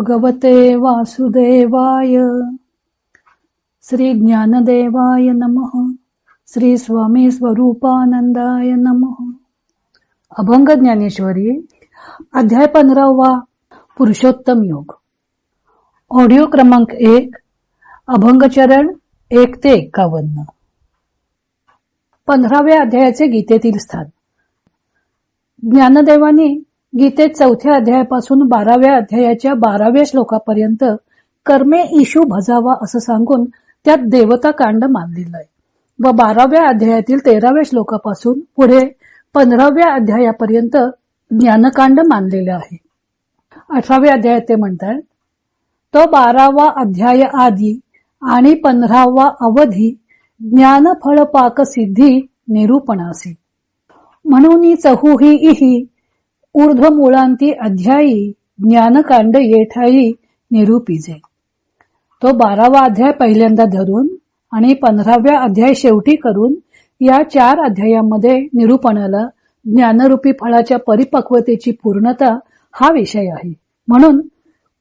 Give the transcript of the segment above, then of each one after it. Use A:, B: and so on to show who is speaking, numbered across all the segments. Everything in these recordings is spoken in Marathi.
A: भगवते वासुदेवाय. श्री ज्ञानदेवाय नमः. श्री स्वामी स्वरूपानंदाय नमः. अभंग ज्ञानेश्वरी अध्याय पंधरावा पुरुषोत्तम योग. ऑडिओ क्रमांक एक अभंगचरण एक ते एक्कावन्न पंधराव्या अध्यायाचे गीतेतील स्थान. ज्ञानदेवाने गीतेत चौथ्या अध्यायापासून बाराव्या अध्यायाच्या बाराव्या श्लोकापर्यंत कर्मे इशू भजावा असं सांगून त्यात देवता कांड मानलेलं आहे व बाराव्या अध्यायातील तेराव्या श्लोकापासून पुढे पंधराव्या अध्यायापर्यंत ज्ञानकांड मानलेलं आहे. अठराव्या अध्यायात ते म्हणतात तो बारावा अध्याय आदी आणि पंधरावा अवधी ज्ञानफळ पाक सिद्धी निरूपणासी. म्हणून चहुही इही ऊर्ध्व मुळांती अध्यायी ज्ञानकांड येठाई निरूपिजे. तो बारावा अध्याय पहिल्यांदा धरून आणि पंधराव्या अध्याय शेवटी करून या चार अध्यायामध्ये निरूपणाला ज्ञानरूपी फळाच्या परिपक्वतेची पूर्णता हा विषय आहे. म्हणून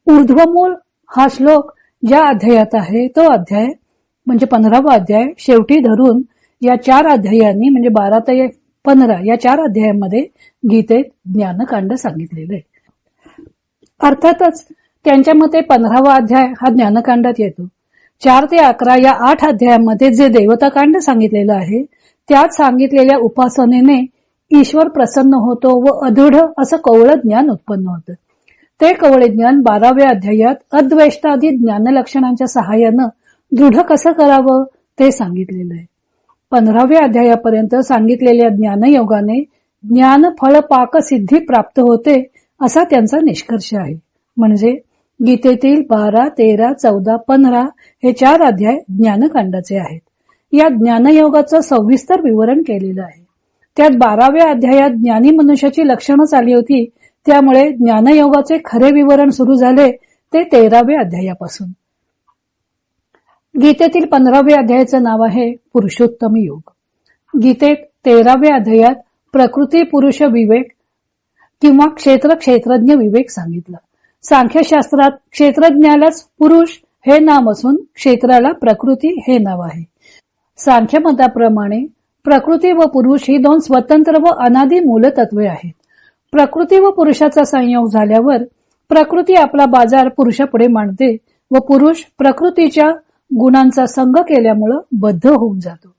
A: ऊर्ध्वमूळ हा श्लोक ज्या अध्यायात आहे तो अध्याय म्हणजे पंधरावा अध्याय शेवटी धरून या चार अध्यायांनी म्हणजे बारा ते पंधरा या चार अध्यायामध्ये गीतेत ज्ञानकांड सांगितलेलं आहे. अर्थातच त्यांच्या मते पंधरावा अध्याय हा ज्ञानकांडात येतो. चार ते अकरा या आठ अध्यायामध्ये जे देवताकांड सांगितलेलं आहे त्यात सांगितलेल्या उपासनेने ईश्वर प्रसन्न होतो व अदृढ असं कवळ ज्ञान उत्पन्न होतं. ते कवळे ज्ञान बाराव्या अध्यायात अद्वैष्टादी ज्ञानलक्षणांच्या सहाय्यानं दृढ कसं करावं ते सांगितलेलं आहे. पंधराव्या अध्यायापर्यंत सांगितलेल्या ज्ञानयोगाने ज्ञान फळ पाक सिद्धी प्राप्त होते असा त्यांचा निष्कर्ष आहे. म्हणजे गीतेतील बारा तेरा चौदा पंधरा हे चार अध्याय ज्ञानकांडाचे आहेत. या ज्ञानयोगाचं सविस्तर विवरण केलेलं आहे. त्यात बाराव्या अध्यायात ज्ञानी मनुष्याची लक्षणं आली होती. त्यामुळे ज्ञानयोगाचे खरे विवरण सुरू झाले ते तेराव्या अध्यायापासून. गीतेतील पंधराव्या अध्यायाचं नाव आहे पुरुषोत्तम योग. गीतेत तेराव्या अध्यायात प्रकृती पुरुष विवेक किंवा क्षेत्र क्षेत्रज्ञ विवेक सांगितला. सांख्यशास्त्रात क्षेत्रज्ञालाच पुरुष हे नाव असून क्षेत्राला प्रकृती हे नाव आहे. सांख्य मताप्रमाणे प्रकृती व पुरुष ही दोन स्वतंत्र व अनादी मूलतत्वे आहेत. प्रकृती व पुरुषाचा संयोग झाल्यावर प्रकृती आपला बाजार पुरुषापुढे मांडते व पुरुष प्रकृतीच्या गुणांचा संग केल्यामुळं बद्ध होऊन जातो.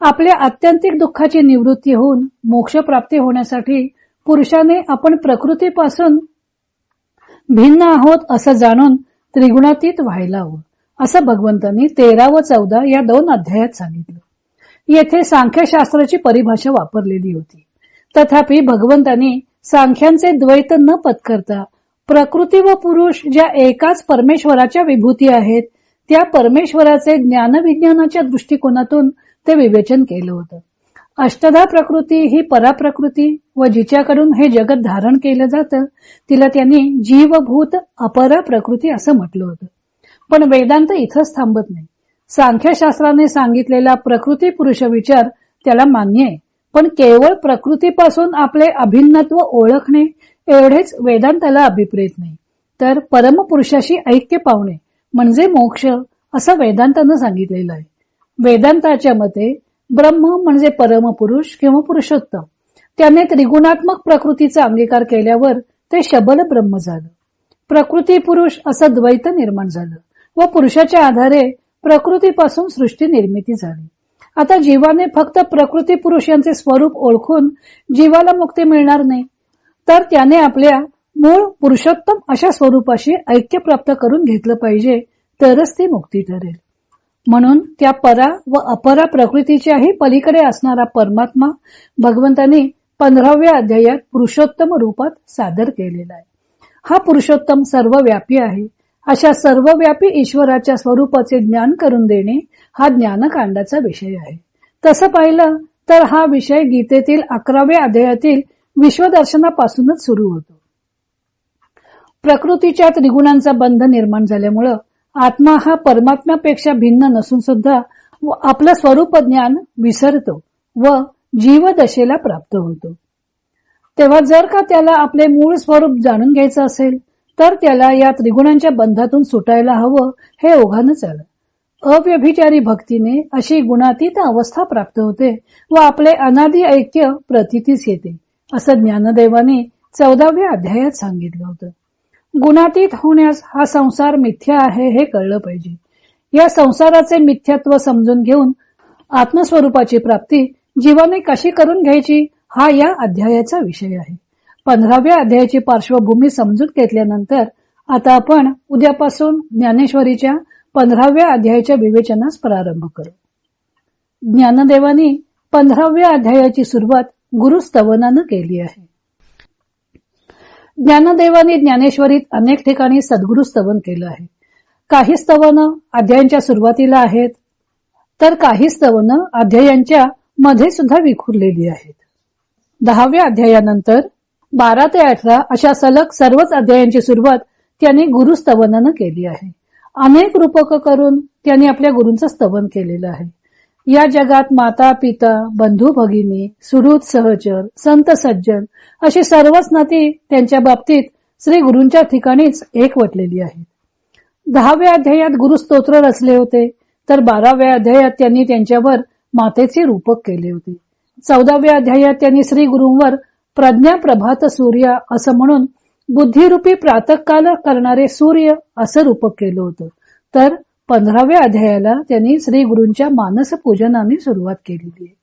A: आपल्या आत्यंतिक दुःखाची निवृत्ती होऊन मोक्ष प्राप्ती होण्यासाठी पुरुषाने आपण प्रकृतीपासून भिन्न आहोत असं जाणून त्रिगुणातीत व्हायला हवं असं भगवंतांनी तेरा व चौदा या दोन अध्यायात सांगितलं. येथे सांख्यशास्त्राची परिभाषा वापरलेली होती. तथापि भगवंतांनी सांख्यांचे द्वैत न पत्करता प्रकृती व पुरुष ज्या एकाच परमेश्वराच्या विभूती आहेत त्या परमेश्वराचे ज्ञानविज्ञानाच्या दृष्टिकोनातून ते विवेचन केलं होतं. अष्टधा प्रकृती ही पराप्रकृती व जिच्याकडून हे जगत धारण केलं जातं तिला त्यांनी जीवभूत अपरा प्रकृती असं म्हटलं होतं. पण वेदांत इथंच थांबत नाही. सांख्यशास्त्राने सांगितलेला प्रकृती पुरुष विचार त्याला मान्य आहे. पण केवळ प्रकृतीपासून आपले अभिन्नत्व ओळखणे एवढेच वेदांताला अभिप्रेत नाही. तर परमपुरुषाशी ऐक्य पावणे म्हणजे मोक्ष असं वेदांतानं सांगितलेलं आहे. वेदांताच्या मते ब्रह्म म्हणजे परमपुरुष किंवा पुरुषोत्तम. त्याने त्रिगुणात्मक प्रकृतीचा अंगीकार केल्यावर ते शबल ब्रह्म झालं. प्रकृती पुरुष असं द्वैत निर्माण झालं व पुरुषाच्या आधारे प्रकृतीपासून सृष्टी निर्मिती झाली. आता जीवाने फक्त प्रकृती पुरुष यांचे स्वरूप ओळखून जीवाला मुक्ती मिळणार नाही तर त्याने आपल्या मूळ पुरुषोत्तम अशा स्वरूपाशी ऐक्य प्राप्त करून घेतलं पाहिजे तरच ती मुक्ती ठरेल. म्हणून त्या परा व अपरा प्रकृतीच्याही पलीकडे असणारा परमात्मा भगवंतांनी पंधराव्या अध्यायात पुरुषोत्तम रूपात सादर केलेला आहे. हा पुरुषोत्तम सर्वव्यापी आहे. अशा सर्वव्यापी ईश्वराच्या स्वरूपाचे ज्ञान करून देणे हा ज्ञानकांडाचा विषय आहे. तसं पाहिलं तर हा विषय गीतेतील अकराव्या अध्यायातील विश्वदर्शनापासूनच सुरू होतो. प्रकृतीच्या त्रिगुणांचा बंध निर्माण झाल्यामुळं आत्मा हा परमात्म्यापेक्षा भिन्न नसून सुद्धा आपलं स्वरूप ज्ञान विसरतो व जीवदशेला प्राप्त होतो. तेव्हा जर का त्याला आपले मूळ स्वरूप जाणून घ्यायचं असेल तर त्याला या त्रिगुणांच्या बंधातून सुटायला हवं हे ओघानच आलं अव्यभिचारी भक्तीने अशी गुणातीत अवस्था प्राप्त होते व आपले अनादी ऐक्य प्रतितीस येते असं ज्ञानदेवाने चौदाव्या अध्यायात सांगितलं होतं. गुणातीत होण्यास हा संसार मिथ्या आहे हे कळलं पाहिजे. या संसाराचे मिथ्यात्व समजून घेऊन आत्मस्वरूपाची प्राप्ती जीवाने कशी करून घ्यायची हा या अध्यायाचा विषय आहे. पंधराव्या अध्यायाची पार्श्वभूमी समजून घेतल्यानंतर आता आपण उद्यापासून ज्ञानेश्वरीच्या पंधराव्या अध्यायाच्या विवेचनास प्रारंभ करू. ज्ञानदेवानी पंधराव्या अध्यायाची सुरुवात गुरुस्तवनानं केली आहे. ज्ञानदेवानी ज्ञानेश्वरीत अनेक ठिकाणी सद्गुरु स्तवन केलं आहे. काही स्तवन अध्यायांच्या सुरुवातीला आहेत तर काही स्तवन अध्यायांच्या मध्ये सुद्धा विखुरलेली आहेत. दहाव्या अध्यायानंतर बारा ते अठरा अशा सलग सर्वच अध्यायांची सुरुवात त्यांनी गुरुस्तवनानं केली आहे. अनेक रूपक करून त्यांनी आपल्या गुरूंचं स्तवन केलेलं आहे. या जगात माता पिता बंधू भगिनी सुहृद सहचर संत सज्जन अशी सर्वच नाती त्यांच्या बाबतीत श्री गुरूंच्या ठिकाणीच एकवटलेली आहेत. दहाव्या अध्यायात गुरुस्तोत्र रचले होते तर बाराव्या अध्यायात त्यांनी त्यांच्यावर मातेचे रूपक केले होते. चौदाव्या अध्यायात त्यांनी श्री गुरूंवर प्रज्ञा प्रभात सूर्य असं म्हणून बुद्धिरूपी प्रातकाल करणारे सूर्य असं रूपक केलं होतं. तर पंधराव्या अध्यायाला त्यांनी श्री गुरूंच्या मानस पूजनाने सुरुवात केलेली आहे.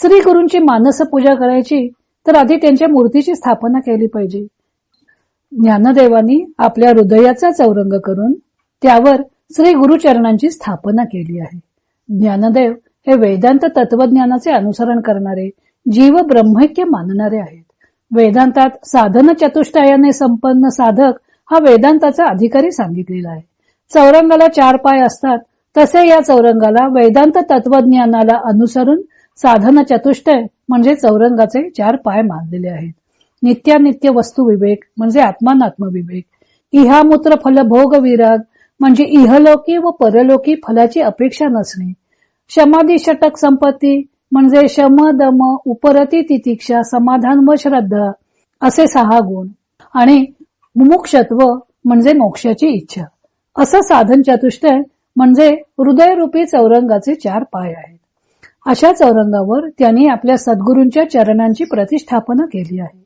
A: श्री गुरूंची मानस पूजा करायची तर आधी त्यांच्या मूर्तीची स्थापना केली पाहिजे. ज्ञानदेवानी आपल्या हृदयाचा चौरंग करून त्यावर श्री गुरुचरणांची स्थापना केली आहे. ज्ञानदेव हे वेदांत तत्वज्ञानाचे अनुसरण करणारे जीव ब्रह्मैक्य मानणारे आहेत. वेदांतात साधन चतुष्टयाने संपन्न साधक हा वेदांताचा अधिकारी सांगितलेला आहे. चौरंगाला चार पाय असतात तसे या चौरंगाला वेदांत तत्वज्ञानाला अनुसरून साधन चतुष्टय म्हणजे चौरंगाचे चार पाय मानलेले आहेत. नित्यानित्य वस्तू विवेक म्हणजे आत्मानात्म विवेक. इहामूत्र फल भोग विराग म्हणजे इहलोकी व परलोकी फलाची अपेक्षा नसणे. शमाधी षटक संपत्ती म्हणजे शम दम उपरती तितिक्षा समाधान व श्रद्धा असे सहा गुण. आणि मुमुक्षत्व म्हणजे मोक्षाची इच्छा. असं साधन चतुष्टय म्हणजे हृदयरूपी चौरंगाचे चार पाय आहेत. अशा चौरंगावर त्यांनी आपल्या सद्गुरूंच्या चरणांची प्रतिष्ठापना केली आहे.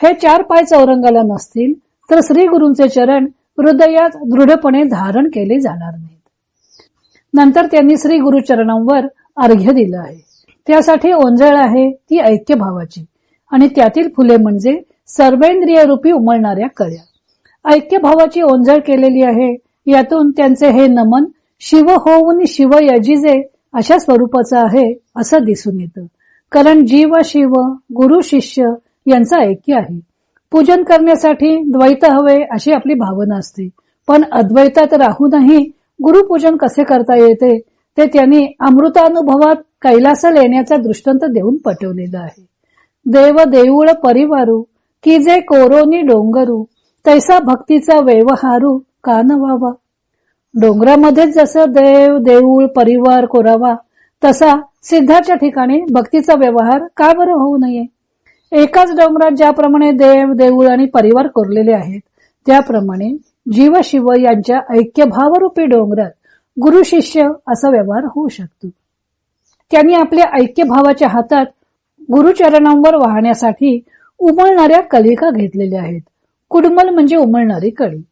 A: हे चार पाय चौरंगाला नसतील तर श्री गुरूंचे चरण हृदयात दृढपणे धारण केले जाणार नाहीत. नंतर त्यांनी श्री गुरुचरणांवर अर्घ्य दिलं आहे. त्यासाठी ओंजळ आहे ती ऐक्य भावाची आणि त्यातील फुले म्हणजे सर्वेंद्रिय रूपी उमळणाऱ्या कळ्या. ऐक्य भावाची ओंजळ केलेली आहे यातून त्यांचे हे नमन शिव होऊन शिव यजिजे अशा स्वरूपाचं आहे असं दिसून येतं. कारण जीव शिव गुरु शिष्य यांचा ऐक्य आहे. पूजन करण्यासाठी द्वैत हवे अशी आपली भावना असते. पण अद्वैतात राहूनही गुरुपूजन कसे करता येते ते त्यांनी अमृतानुभवात कैलास लेण्याचा दृष्टांत देऊन पटवलेला आहे. देव देऊळ परिवारू की जे कोरोनी डोंगरू तैसा भक्तीचा व्यवहारू का नवावा? डोंगरामध्ये जसं देव देऊळ परिवार कोरावा तसा सिद्धाच्या ठिकाणी भक्तीचा व्यवहार का बरं होऊ नये? एकाच डोंगरात ज्याप्रमाणे देव देऊळ आणि परिवार कोरलेले आहेत त्याप्रमाणे जीव शिव यांच्या ऐक्यभावरूपी डोंगरात गुरु शिष्य असा व्यवहार होऊ शकतो. त्यांनी आपल्या ऐक्यभावाच्या हातात गुरुचरणांवर वाहण्यासाठी उमळणाऱ्या कलिका घेतलेल्या आहेत. कुडमल म्हणजे उमळणारी कळी.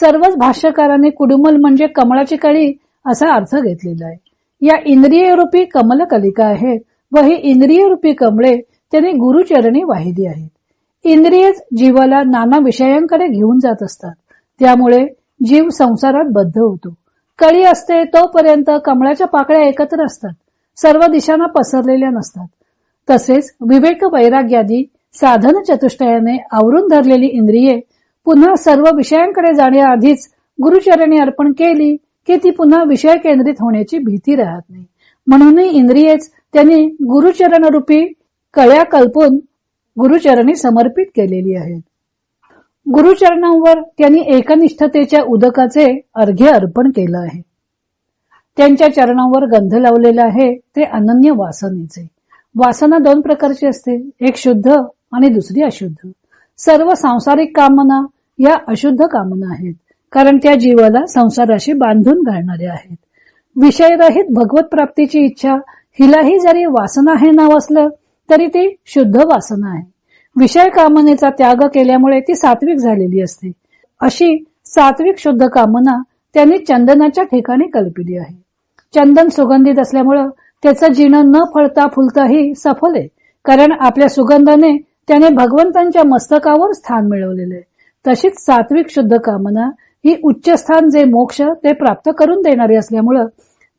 A: सर्वच भाष्यकारांनी कुडुमल म्हणजे कमळाची कळी असा अर्थ घेतलेला आहे. या इंद्रिय रूपी कमल कलिका आहेत व ही इंद्रिय रूपी कमळे त्यांनी गुरुचरणी वाहिली आहेत. इंद्रियच जीवाला नाना विषयांकडे घेऊन जात असतात. त्यामुळे जीव संसारात बद्ध होतो. कळी असते तोपर्यंत कमळाच्या पाकळ्या एकत्र असतात. सर्व दिशांना पसरलेल्या नसतात. तसेच विवेक वैराग्यादी साधन चतुष्टयाने आवरून धरलेली इंद्रिये पुन्हा सर्व विषयांकडे जाण्याआधीच गुरुचरणी अर्पण केली की ती पुन्हा विषय केंद्रित होण्याची भीती राहत नाही. म्हणूनही इंद्रियेच त्यांनी गुरुचरण रूपी कळ्या कल्पून गुरुचरणी समर्पित केलेली आहेत. गुरुचरणांवर त्यांनी एकनिष्ठतेच्या उदकाचे अर्घ्य अर्पण केलं आहे. त्यांच्या चरणांवर गंध लावलेला आहे ते अनन्य वासनेचे. वासना दोन प्रकारची असते एक शुद्ध आणि दुसरी अशुद्ध. सर्व सांसारिक कामना या अशुद्ध कामना आहेत. कारण त्या जीवाला संसाराशी बांधून घालणाऱ्या आहेत. विषयरहित भगवत प्राप्तीची इच्छा हिलाही जरी वासना हे नाव असलं तरी ती शुद्ध वासना आहे. विषय कामनेचा त्याग केल्यामुळे ती सात्विक झालेली असते. अशी सात्विक शुद्ध कामना त्यांनी चंदनाच्या ठिकाणी कल्पिली आहे. चंदन सुगंधित असल्यामुळं त्याचं जीणं न फळता फुलताही सफल आहे. कारण आपल्या सुगंधाने त्याने भगवंतांच्या मस्तकावर स्थान मिळवलेले आहे. तशीच सात्विक शुद्ध कामना ही उच्च स्थान जे मोक्ष ते प्राप्त करून देणारी असल्यामुळं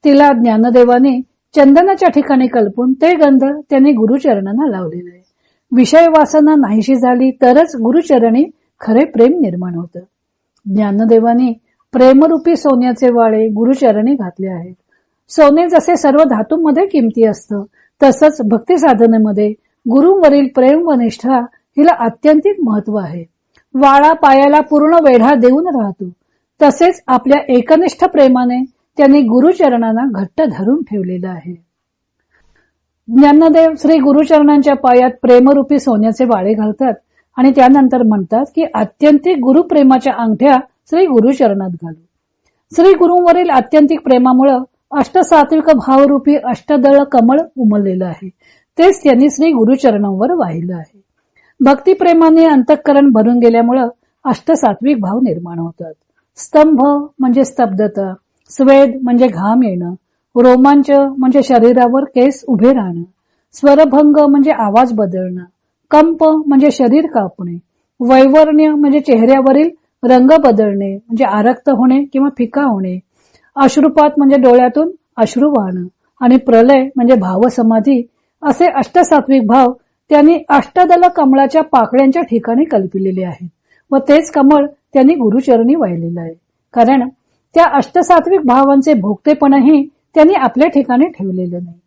A: तिला ज्ञानदेवाने चंदनाच्या ठिकाणी कल्पून ते गंध त्यांनी गुरुचरणांना लावलेले आहे. विषय वासना नाहीशी झाली तरच गुरुचरणी खरे प्रेम निर्माण होतं. ज्ञानदेवानी प्रेमरूपी सोन्याचे वाळे गुरुचरणी घातले आहेत. सोने जसे सर्व धातूंमध्ये किमती असतं तसंच भक्ती साधनेमध्ये गुरुवरील प्रेम व निष्ठा हिला अत्यंतिक महत्त्व आहे. वाळा पायाला पूर्ण वेढा देऊन राहतो. तसेच आपल्या एकनिष्ठ प्रेमाने त्यांनी गुरुचरणांना घट्ट धरून ठेवलेलं आहे. ज्ञानदेव श्री गुरुचरणांच्या पायात प्रेमरूपी सोन्याचे वाळे घालतात आणि त्यानंतर म्हणतात की आत्यंतिक गुरुप्रेमाच्या अंगठ्या श्री गुरुचरणात घालू. श्री गुरुवरील आत्यंतिक प्रेमामुळं अष्टसात्विक भावरूपी अष्टदळ कमळ उमललेलं आहे. तेच त्यांनी श्री गुरुचरणांवर वाहिलं आहे. भक्तिप्रेमाने अंतःकरण भरून गेल्यामुळं अष्टसात्विक भाव निर्माण होतात. स्तंभ म्हणजे स्तब्धता स्वेद म्हणजे घाम येणं रोमांच म्हणजे शरीरावर केस उभे राहणं स्वरभंग म्हणजे आवाज बदलणं कंप म्हणजे शरीर कापणे वैवर्ण्य म्हणजे चेहऱ्यावरील रंग बदलणे म्हणजे आरक्त होणे किंवा फिका होणे अश्रुपात म्हणजे डोळ्यातून अश्रू वाहणं आणि प्रलय म्हणजे भावसमाधी असे अष्टसात्विक भाव त्यांनी अष्टदल कमळाच्या पाकळ्यांच्या ठिकाणी कल्पिलेले आहे. व तेच कमळ त्यांनी गुरुचरणी वाहिलेलं आहे. कारण त्या अष्टसात्विक भावांचे भोगतेपणही त्यांनी आपल्या ठिकाणी ठेवलेले नाही.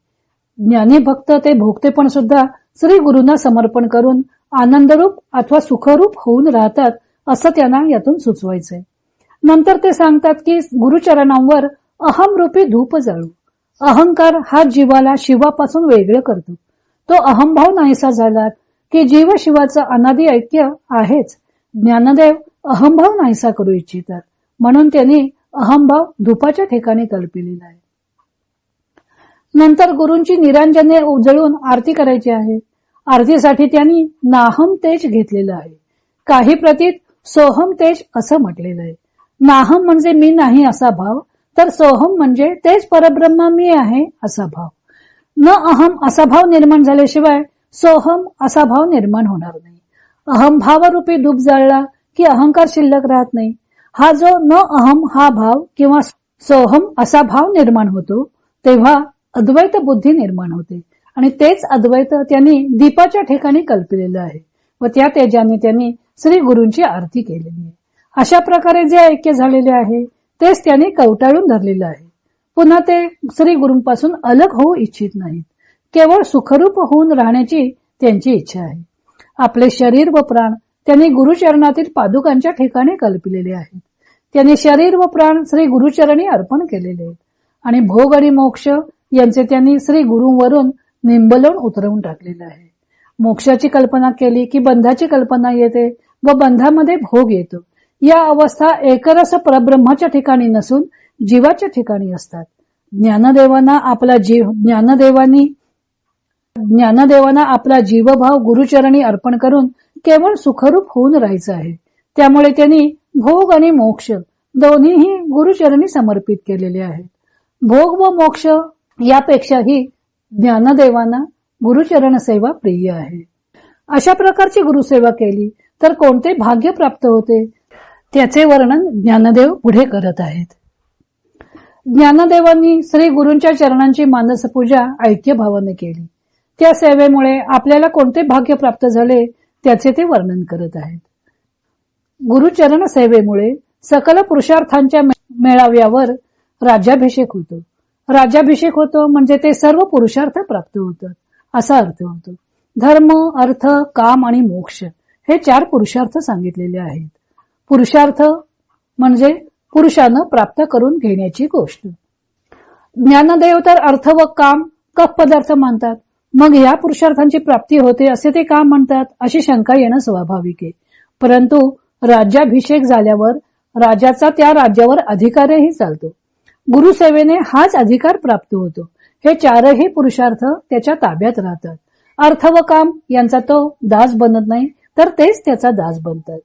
A: ज्ञानी भक्त ते भोगतेपण सुद्धा श्री गुरुंना समर्पण करून आनंदरूप अथवा सुखरूप होऊन राहतात असं त्यांना यातून सुचवायचंय. नंतर ते सांगतात की गुरुचरणांवर अहमरूपी धूप जाळू. अहंकार हा जीवाला शिवापासून वेगळं करतो. तो अहमभाव नाहीसा झाला की जीव शिवाचं अनादी ऐक्य आहेच. ज्ञानदेव अहमभाव नाहीसा करू इच्छितात. म्हणून त्यांनी अहंभाव धुपाच्या ठिकाणी कल्पिलेला आहे. नंतर गुरूंची निरांजने उजळून आरती करायची आहे. आरतीसाठी त्यांनी नाहम तेज घेतलेलं आहे. काही प्रतीत सोहम तेज असं म्हटलेलं आहे. नाहम म्हणजे मी नाही असा भाव तर सोहम म्हणजे तेच परब्रह्मा मी आहे असा भाव. न अहम असा भाव निर्माण झाल्याशिवाय सोहम असा भाव निर्माण होणार नाही. अहम भावरूपी डूब जाळला की अहंकार शिल्लक राहत नाही. हा जो न अहम हा भाव किंवा सोहम असा भाव निर्माण होतो तेव्हा अद्वैत बुद्धी निर्माण होते. आणि तेच अद्वैत त्यांनी दीपाच्या ठिकाणी कल्पिलेलं आहे व त्या तेजाने त्यांनी श्री गुरूंची आरती केलेली आहे. अशा प्रकारे जे ऐक्य झालेले आहे तेच त्यांनी कवटाळून धरलेलं आहे. पुन्हा ते श्री गुरूंपासून अलग होऊ इच्छित नाहीत. केवळ सुखरूप होऊन राहण्याची त्यांची इच्छा आहे. आपले शरीर व प्राण त्यांनी गुरुचरणातील पादुकांच्या ठिकाणी कल्पिलेले आहेत. त्यांनी शरीर व प्राण श्री गुरुचरणी अर्पण केलेले आहेत. आणि भोग आणि मोक्ष यांचे त्यांनी श्री गुरुवरून निंबलवून उतरवून टाकलेलं आहे. मोक्षाची कल्पना केली की बंधाची कल्पना येते व बंधामध्ये भोग येतो. या अवस्था एकरस परब्रह्माच्या ठिकाणी नसून जीवाच्या ठिकाणी असतात. ज्ञानदेवांना आपला जीव ज्ञानदेवानी ज्ञानदेवांना आपला जीवभाव गुरुचरणी अर्पण करून केवळ सुखरूप होऊन राहायचं आहे. त्यामुळे त्यांनी भोग आणि मोक्ष दोन्हीही गुरुचरणी समर्पित केलेले आहेत. भोग व मोक्ष यापेक्षाही ज्ञानदेवांना गुरुचरण सेवा प्रिय आहे. अशा प्रकारची गुरुसेवा केली तर कोणते भाग्य प्राप्त होते? त्याचे वर्णन ज्ञानदेव पुढे करत आहेत. ज्ञानदेवांनी श्री गुरूंच्या चरणांची मानस पूजा ऐक्य भावाने केली. त्या सेवेमुळे आपल्याला कोणते भाग्य प्राप्त झाले त्याचे ते वर्णन करत आहेत. गुरुचरण सेवेमुळे सकल पुरुषार्थांच्या मेळाव्यावर राज्याभिषेक होतो. राज्याभिषेक होतो म्हणजे ते सर्व पुरुषार्थ प्राप्त होतात असा अर्थ होतो. धर्म अर्थ काम आणि मोक्ष हे चार पुरुषार्थ सांगितलेले आहेत. पुरुषार्थ म्हणजे पुरुषानं प्राप्त करून घेण्याची गोष्ट. ज्ञानदेव तर अर्थ व काम कफ पदार्थ मानतात. मग या पुरुषार्थांची प्राप्ती होते असे ते का म्हणतात? अशी शंका येणं स्वाभाविक आहे. परंतु राज्याभिषेक झाल्यावर राजाचा त्या राज्यावर अधिकारही चालतो. गुरुसेवेने हाच अधिकार प्राप्त होतो. हे चारही पुरुषार्थ त्याच्या ताब्यात राहतात. अर्थ व काम यांचा तो दास बनत नाही तर तेच त्याचा दास बनतात.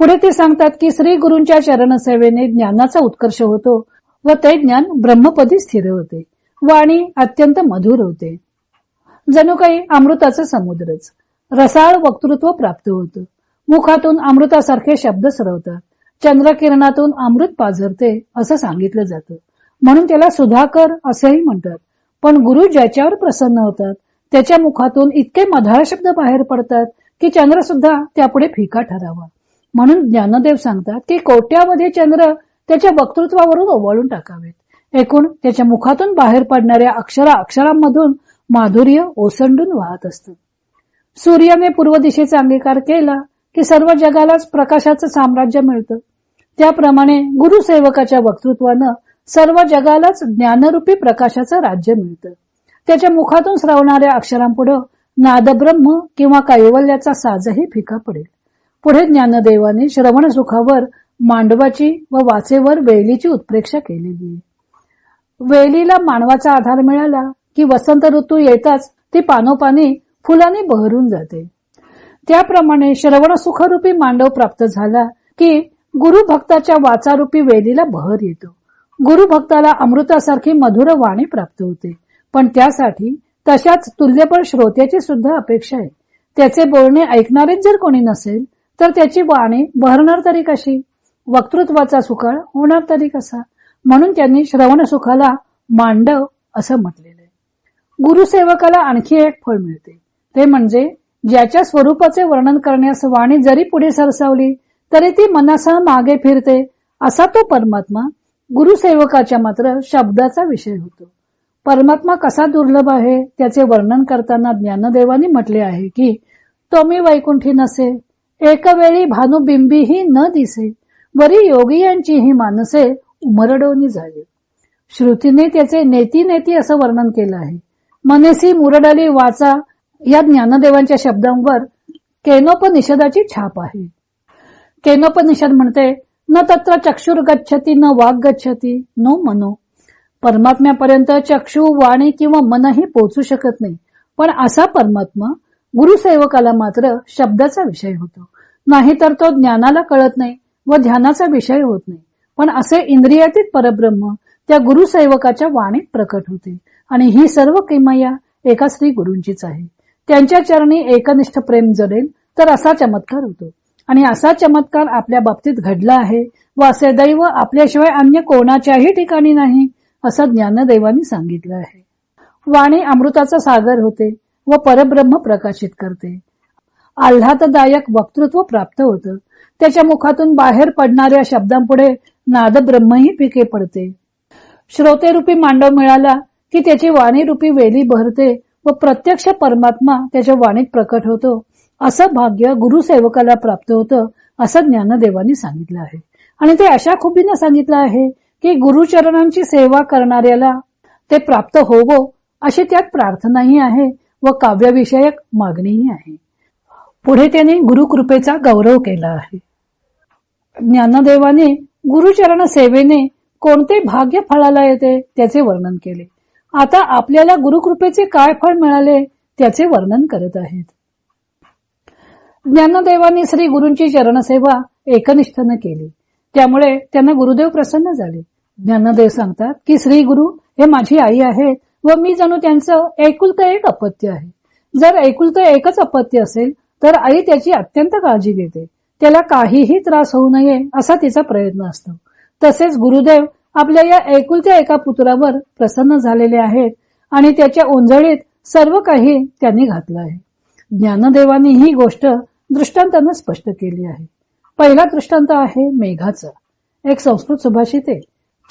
A: पुढे ते सांगतात की श्री गुरूंच्या चरणसेवेने ज्ञानाचा उत्कर्ष होतो व ते ज्ञान ब्रह्मपदी स्थिर होते. वाणी अत्यंत मधुर होते. जणू काही अमृताचा समुद्रच. रसाळ वक्तृत्व प्राप्त होतं. मुखातून अमृतासारखे शब्द सरवतात. चंद्रकिरणातून अमृत पाझरते असं सांगितलं जातं. म्हणून त्याला सुधाकर असेही म्हणतात. पण गुरु ज्याच्यावर प्रसन्न होतात त्याच्या मुखातून इतके मधाळ शब्द बाहेर पडतात की चंद्र सुद्धा त्यापुढे फिका ठरावा. म्हणून ज्ञानदेव सांगतात की कोट्यामध्ये चंद्र त्याच्या वक्तृत्वावरून ओवाळून टाकावेत. एकूण त्याच्या मुखातून बाहेर पडणाऱ्या अक्षरा अक्षरांमधून माधुर्य ओसंडून वाहत असत. सूर्याने पूर्व दिशेचा अंगीकार केला की सर्व जगालाच प्रकाशाचं साम्राज्य मिळतं. त्याप्रमाणे गुरुसेवकाच्या वक्तृत्वानं सर्व जगालाच ज्ञानरूपी प्रकाशाचं राज्य मिळतं. त्याच्या मुखातून श्रवणाऱ्या अक्षरांपुढं नादब्रह्म किंवा कैवल्याचा साजही फिका पडेल. पुढे ज्ञानदेवाने श्रवण सुखावर मांडवाची व वाचेवर वेलीची उत्प्रेक्षा केलेली. वेलीला मानवाचा आधार मिळाला की वसंत ऋतू येताच ती पानोपानी फुलांनी बहरून जाते. त्याप्रमाणे श्रवण सुखरूपी मांडव प्राप्त झाला की गुरु भक्ताच्या वाचारूपी वेलीला बहर येतो. गुरु भक्ताला अमृतासारखी मधुर वाणी प्राप्त होते. पण त्यासाठी तशाच तुल्यबळ श्रोत्याची सुद्धा अपेक्षा आहे. त्याचे बोलणे ऐकणारेच जर कोणी नसेल तर त्याची वाणी बहरणार तरी कशी? वक्तृत्वाचा सुकाळ होणार तरी कसा? म्हणून त्यांनी श्रवण सुखाला मांडव असं म्हटलेलं आहे. गुरुसेवकाला आणखी एक फळ मिळते. ते म्हणजे ज्याच्या स्वरूपाचे वर्णन करण्यास वाणी जरी पुढे सरसावली तरी ती मनासह मागे फिरते असा तो परमात्मा गुरुसेवकाच्या मात्र शब्दाचा विषय होतो. परमात्मा कसा दुर्लभ आहे त्याचे वर्णन करताना ज्ञानदेवानी म्हटले आहे की तो मी वैकुंठी नसे एकवेळी भानुबिंबीही न दिसे वरी योगी यांची ही मानसे उमरडवणी झाली. श्रुतीने त्याचे नेती नेती असं वर्णन केलं आहे. मनेसी मुरडली वाचा या ज्ञानदेवांच्या शब्दांवर केनोपनिषदाची छाप आहे. केनोपनिषद म्हणते न तत्र चक्षुर गच्छती न वाघ गच्छती नो मनो. परमात्म्यापर्यंत चक्षु वाणी किंवा मनही पोचू शकत नाही. पण असा परमात्मा गुरुसेवकाला मात्र शब्दाचा विषय होतो. नाहीतर तो ज्ञानाला कळत नाही व ध्यानाचा विषय होत नाही. पण असे इंद्रियातीत परब्रह्म त्या गुरुसेवकाच्या वाणीत प्रकट होते. आणि ही सर्व किमया एका श्री गुरूंचीच आहे. त्यांच्या चरणी एकनिष्ठ प्रेम जडेल तर असा चमत्कार होतो. आणि असा चमत्कार आपल्या बाबतीत घडला आहे व असे दैव आपल्याशिवाय अन्य कोणाच्याही ठिकाणी नाही असं ज्ञानदेवानी सांगितलं आहे. वाणी अमृताचा सागर होते. व परब्रह्म प्रकाशित करते. आल्हाददायक वक्तृत्व प्राप्त होतं. त्याच्या मुखातून बाहेर पडणाऱ्या शब्दांपुढे नादब्रह्मही पिके पडते. श्रोतेरूपी मांडव मिळाला की त्याची वाणीरूपी वेली भरते व प्रत्यक्ष परमात्मा त्याच्या वाणीत प्रकट होतो. असं भाग्य गुरुसेवकाला प्राप्त होतं असं ज्ञानदेवानी सांगितलं आहे. आणि ते अशा खुबीनं सांगितलं आहे की गुरुचरणांची सेवा करणाऱ्याला ते प्राप्त होवो अशी त्यात प्रार्थनाही आहे. व काव्यविषयक मागणीही आहे. पुढे त्याने गुरुकृपेचा गौरव केला आहे. ज्ञानदेवाने गुरुचरण सेवेने कोणते भाग्य फळाला येते त्याचे वर्णन केले. आता आपल्याला गुरुकृपेचे काय फळ मिळाले त्याचे वर्णन करत आहेत. ज्ञानदेवाने श्री गुरूंची चरणसेवा एकनिष्ठने केली. त्यामुळे त्यांना गुरुदेव प्रसन्न झाले. ज्ञानदेव सांगतात की श्री गुरु हे माझी आई आहे व मी जणू त्यांचं एकुलतं एक अपत्य आहे. जर एकुलतं एकच अपत्य असेल तर आई त्याची अत्यंत काळजी घेते. त्याला काहीही त्रास होऊ नये असा तिचा प्रयत्न असतो. तसेच गुरुदेव आपल्या या एकुलत्या एका पुत्रावर प्रसन्न झालेले आहेत आणि त्याच्या ओंजळीत सर्व काही त्यांनी घातलं आहे. ज्ञानदेवानी ही गोष्ट दृष्टांतानं स्पष्ट केली आहे. पहिला दृष्टांत आहे मेघाचा. एक संस्कृत सुभाषित आहे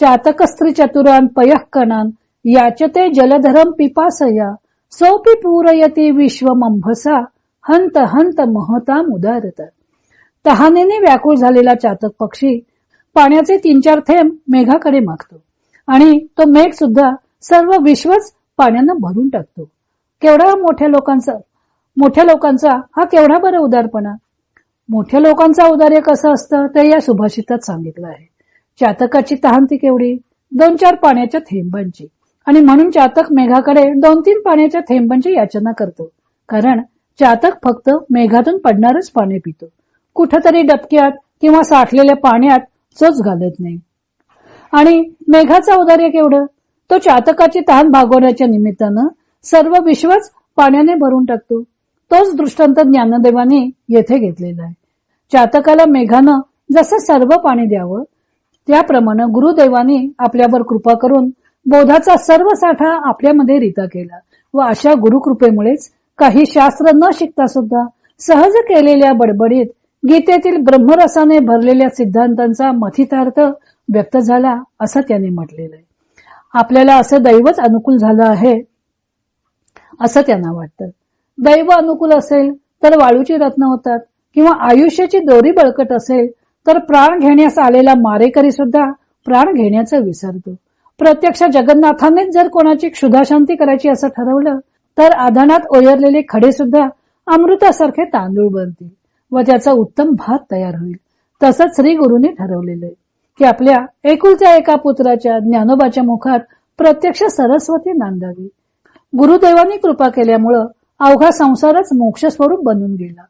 A: चातक स्त्री चतुरान पयः कणान याचते जलधरम पिपासया सोपी पूरयती विश्वमंभसा हंत हंत महताम उदारता तहानेने व्याकुळ झालेला चातक पक्षी पाण्याचे तीन चार थेंब मेघाकडे मागतो आणि तो मेघ सुद्धा सर्व विश्वच पाण्यानं भरून टाकतो. केवढा मोठ्या लोकांचा मोठ्या लोकांचा हा केवढा बरं उदारपणा? मोठ्या लोकांचा उदार्य कसं असतं ते या सुभाषितात सांगितलं आहे. चातकाची तहान ती केवढी? दोन चार पाण्याच्या थेंबांची. आणि म्हणून चातक मेघाकडे दोन तीन पाण्याच्या थेंबांची याचना करतो. कारण चातक फक्त मेघातून पडणारच पाणी पितो. कुठंतरी डबक्यात किंवा साठलेल्या पाण्यात चोच घालत नाही. आणि मेघाचा उदार्य केवढं तो चातकाची तहान भागवण्याच्या निमित्तानं सर्व विश्वच पाण्याने भरून टाकतो. तोच दृष्टांत ज्ञानदेवाने येथे घेतलेला आहे. चातकाला मेघानं जसं सर्व पाणी द्यावं त्याप्रमाणे गुरुदेवाने आपल्यावर कृपा करून बोधाचा सर्व साठा आपल्यामध्ये रिता केला व अशा गुरुकृपेमुळेच काही शास्त्र न शिकता सुद्धा सहज केलेल्या बडबडीत गीतेतील ब्रह्मरसाने भरलेल्या सिद्धांतांचा मथितार्थ व्यक्त झाला असं त्याने म्हटलेलं आहे. आपल्याला असं दैवच अनुकूल झालं आहे असं त्यांना वाटतं. दैव अनुकूल असेल तर वाळूची रत्न होतात किंवा आयुष्याची दोरी बळकट असेल तर प्राण घेण्यास आलेला मारेकरी सुद्धा प्राण घेण्याचं विसरतो. प्रत्यक्ष जगन्नाथानेच जर कोणाची क्षुधाशांती करायची असं ठरवलं तर आधानात ओयरलेले खडे सुद्धा अमृतासारखे तांदूळ बनतील व त्याचा उत्तम भात तयार होईल. तसंच श्री गुरुने ठरवलेलंय की आपल्या एकुलत्या एका पुत्राच्या ज्ञानोबाच्या मुखात प्रत्यक्ष सरस्वती नांदावी. गुरुदेवानी कृपा केल्यामुळं अवघा संसारच मोक्ष स्वरूप बनून गेला.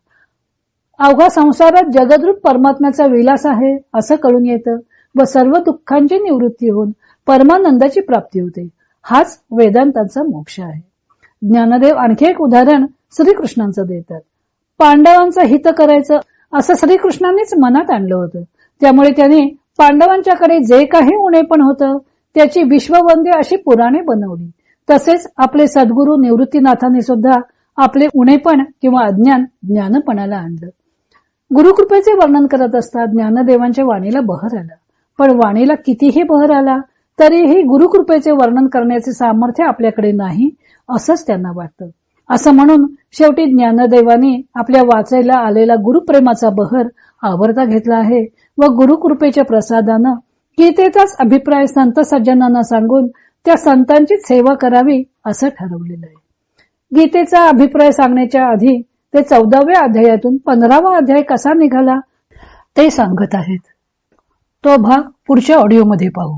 A: अवघा संसारात जगद्रूप परमात्म्याचा विलास आहे असं कळून येतं व सर्व दुःखांची निवृत्ती होऊन परमानंदाची प्राप्ती होते. हाच वेदांतांचा मोक्ष आहे. ज्ञानदेव आणखी एक उदाहरण श्रीकृष्णांचं देतात. पांडवांचं हित करायचं असं श्रीकृष्णांनीच मनात आणलं होतं. त्यामुळे त्यांनी पांडवांच्याकडे जे काही उणे पण होतं त्याची विश्ववंदी अशी पुराणे बनवली. तसेच आपले सद्गुरू निवृत्तीनाथांनी सुद्धा आपले उणेपण किंवा अज्ञान ज्ञानपणाला आणलं. गुरुकृपेचे वर्णन करत असता ज्ञानदेवांच्या वाणीला बहर आला. पण वाणीला कितीही बहर आला तरीही गुरुकृपेचे वर्णन करण्याचे सामर्थ्य आपल्याकडे नाही असंच त्यांना वाटतं. असं म्हणून शेवटी ज्ञानदेवाने आपल्या वाचायला आलेला गुरुप्रेमाचा बहर आवरता घेतला आहे व गुरुकृपेच्या प्रसादानं गीतेचाच अभिप्राय संत सज्जनांना सांगून त्या संतांची सेवा करावी असं ठरवलेलं आहे. गीतेचा अभिप्राय सांगण्याच्या आधी ते चौदाव्या अध्यायातून पंधरावा अध्याय कसा निघाला ते सांगत आहेत. तो भाग पुढच्या ऑडिओमध्ये पाहू.